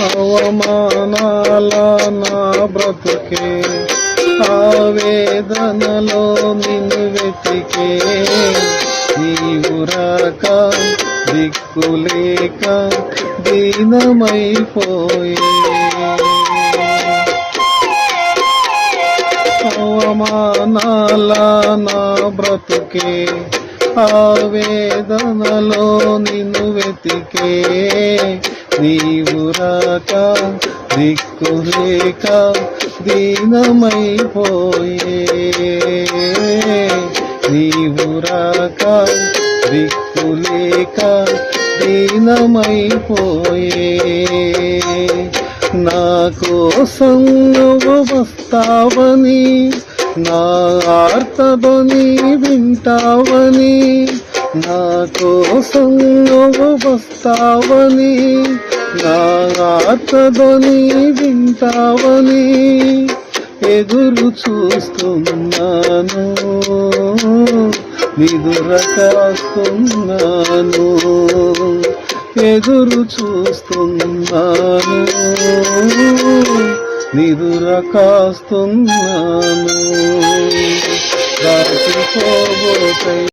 అవమానాల నా బ్రతుకే ఆవేదనలో నిన్ను వెతికే. నీవు దిక్కులేక దీనమైపోయే. అవమానాల నా బ్రతుకే ఆవేదనలో నిన్ను వెతికే. నీవు రాక దిక్కులేక దీనమైపోయే. నీవు రాక దిక్కులేక దీనమైపోయే. నా కోసం నువ్వు వస్తావని నా ఆర్తదని వింటావని నా కోసం నువ్వు వస్తావని నా ఆర్తదని వింటావని ఎదురు చూస్తున్నాను. నిదుర కాస్తున్నాను ఎదురు చూస్తున్నాను. నిదురకాస్తున్నాను. దాటిపోబోతై